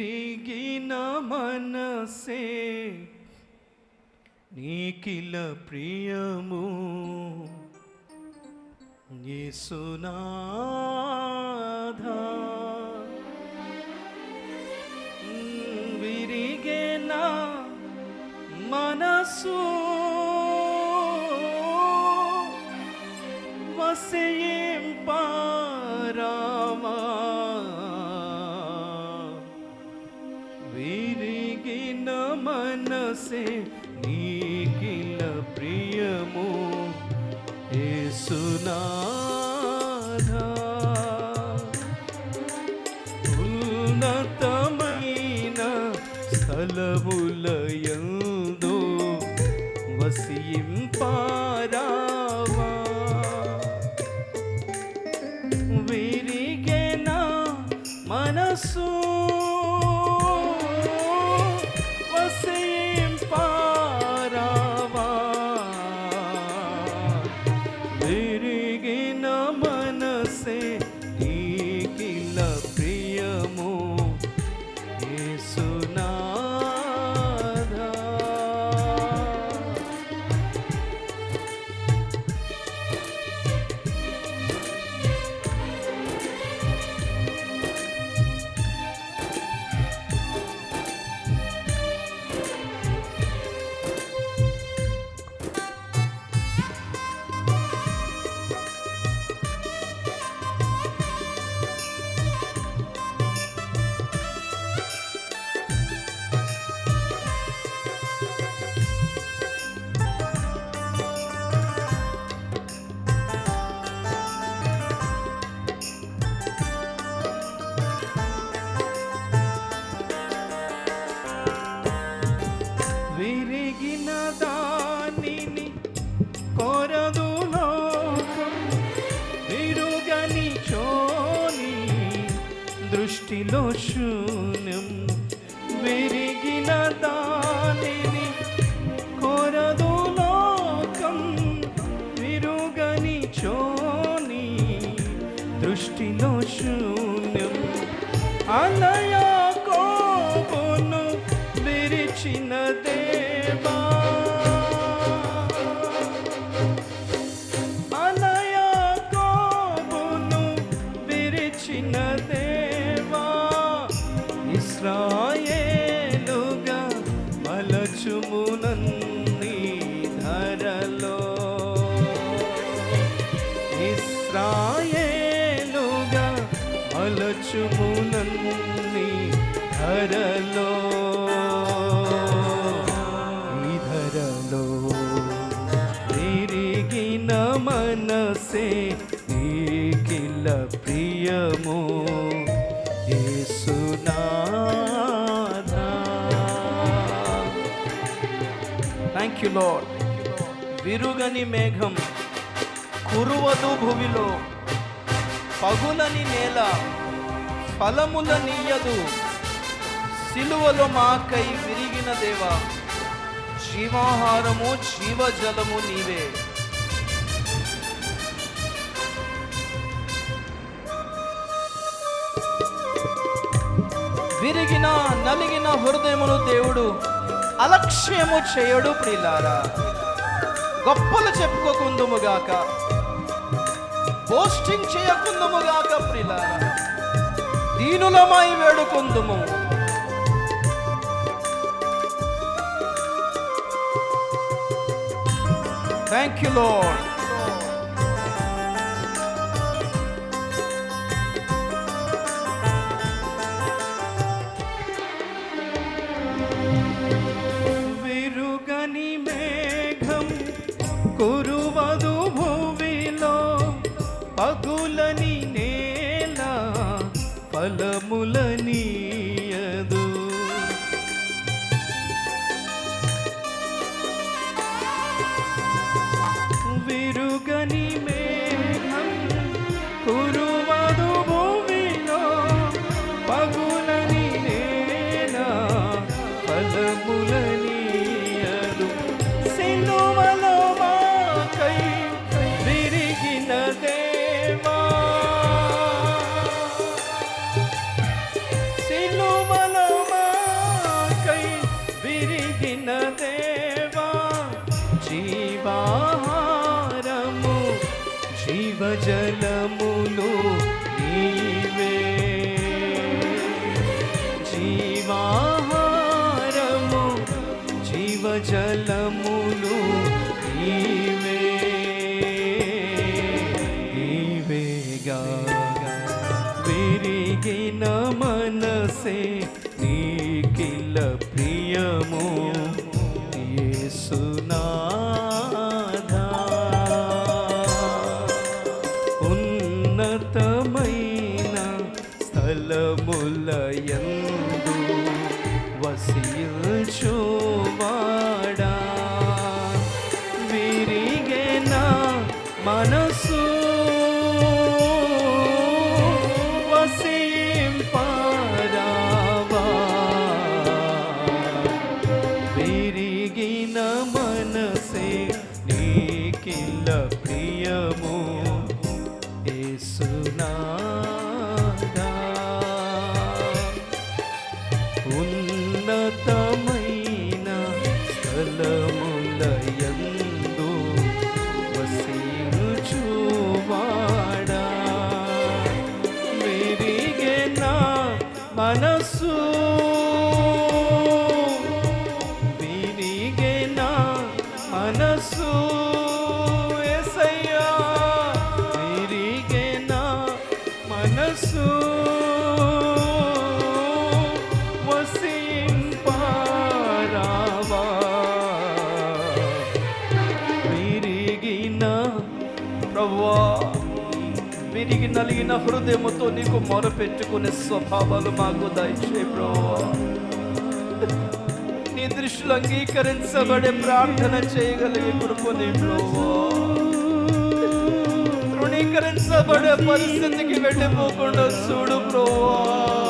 విరిగిన మనసే నీకిల ప్రియము. యేసునాథా విరిగిన మనసు మనసే నీకిల ప్రియము. యేసునాథా ఉన్నతమైన స్థలములయందు వసింపారావా. విరిగెన మనసు కోరదు లోకం విరుగని చోని దృష్టిలో శూన్యం విరిగిన దానిని కోరదు లోకం విరుగని చోని దృష్టిలో శూన్యం. అనయా మలచుమునన్ని ధరలో. నిధరలో ధరలో తిరిగిన మనసే నీకిల ప్రియము. థ్యాంక్ యూ లాడ్ విరుగని మేఘం కురువదు భువిలో పగులని నేల ఫలములనియ్యదు సిలువలో మాకై విరిగిన దేవా జీవాహారము జీవజలము నీవే. విరిగిన నలిగిన హృదయమును దేవుడు అలక్ష్యము చేయడు ప్రిలారా గొప్పలు చెప్పుకోకుందుముగాక పోస్టింగ్ చేయకుందుముగాక ప్రిలారా దీనులమై వేడుకొందుము. థ్యాంక్ యూ లోడ్ ఫలములనీయదు విరుగని మేఘం కురువదు భూమిలో పగులని జీవజలములు నీవే. జీవాహారము జీవజలములు నీవే. నీవేగా విరిగిన మనసే నీకిల ప్రియము. యేసునాథా ఉన్నతమైన స్థలములయందు వసించువాడా ప్రభువా విరిగి నలిగిన హృదయముతో నీకు మొరపెట్టుకునే స్వభావాలు మాకు దయచే ప్రభువా. నీ దృష్టిలో అంగీకరించబడే ప్రార్థన చేయగలిగే కృపని ప్రభువా. తృణీకరించబడే పరిస్థితికి వెళ్ళిపోకుండా చూడు ప్రభువా.